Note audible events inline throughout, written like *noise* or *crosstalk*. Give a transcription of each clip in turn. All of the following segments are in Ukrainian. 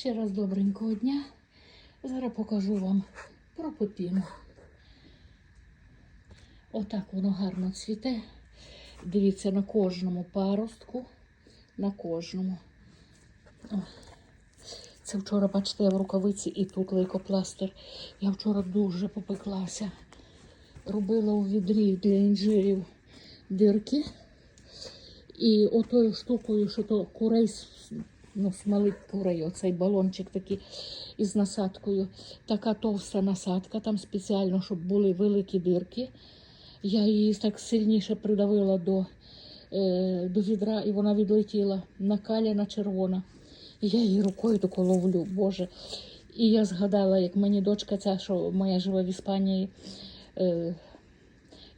Ще раз добренького дня. Зараз покажу вам про пепіну. Отак воно гарно цвіте. Дивіться на кожному паростку. На кожному. О. Це вчора, бачите, я в рукавиці і тут лейкопластир. Я вчора дуже попеклася. Робила у відрі для інжирів дирки. І отою штукою, що то курей ну, смалить курей, оцей балончик такий із насадкою. Така товста насадка, там спеціально, щоб були великі дирки. Я її так сильніше придавила до, е, до відра, і вона відлетіла накаляна червона. І я її рукою тако ловлю, Боже. І я згадала, як мені дочка ця, що моя живе в Іспанії. Е,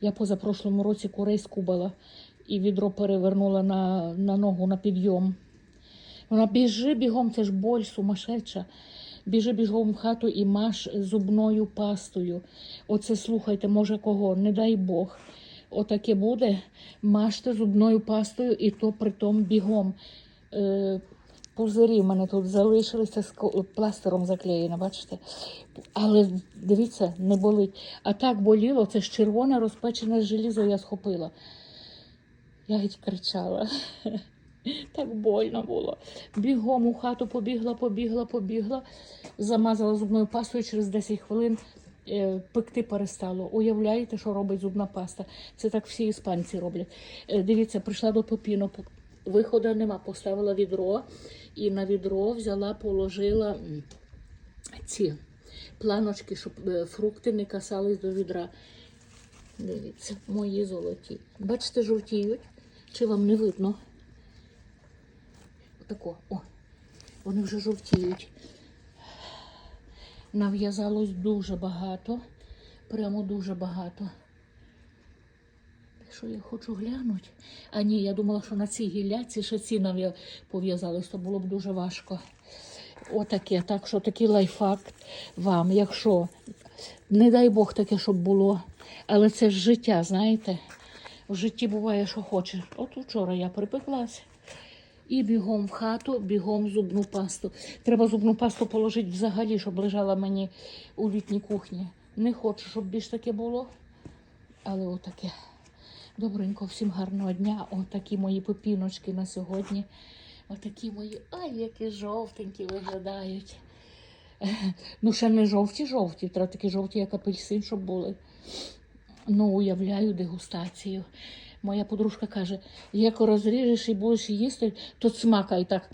я позапрошлому році курей скубала і відро перевернула на, на ногу на підйом. Вона біжи бігом, це ж боль сумасшедша. Біжи бігом в хату і маш зубною пастою. Оце слухайте, може кого, не дай Бог. Отаке буде, мажте зубною пастою і то притом бігом. Е, пузирі в мене тут залишилися з пластиром заклеєно, бачите? Але дивіться, не болить. А так боліло, це ж червоне розпечене желізо я схопила. Я геть кричала. *laughs* Так больно було. Бігом у хату побігла, побігла, побігла, замазала зубною пастою через 10 хвилин. е, Пекти перестало. Уявляєте, що робить зубна паста? Це так всі іспанці роблять. Е, Дивіться, прийшла до Пепіно, виходу нема. Поставила відро і на відро взяла, положила ці планочки, щоб е, фрукти не касались до відра. Дивіться, мої золоті. Бачите, жовтіють. Чи вам не видно? Отако, о, вони вже жовтіють. Нав'язалось дуже багато, прямо дуже багато. Що я хочу глянути? А ні, я думала, що на цій гілляці ще ці пов'язались, то було б дуже важко. Отаке, так що такий лайфхак вам, якщо, не дай Бог таке, щоб було, але це ж життя, знаєте. В житті буває, що хочеш. От вчора я припеклася. І бігом в хату, бігом зубну пасту. Треба зубну пасту положити взагалі, щоб лежала мені у літній кухні. Не хочу, щоб більш таке було. Але отаке. Добренько, всім гарного дня. Отакі мої пепіночки на сьогодні. Отакі мої, ай, які жовтенькі виглядають. Ну, ще не жовті-жовті, треба такі жовті, як апельсин, щоб були. Ну, уявляю дегустацію. Моя подружка каже, як розріжеш і будеш їсти, то смакай так.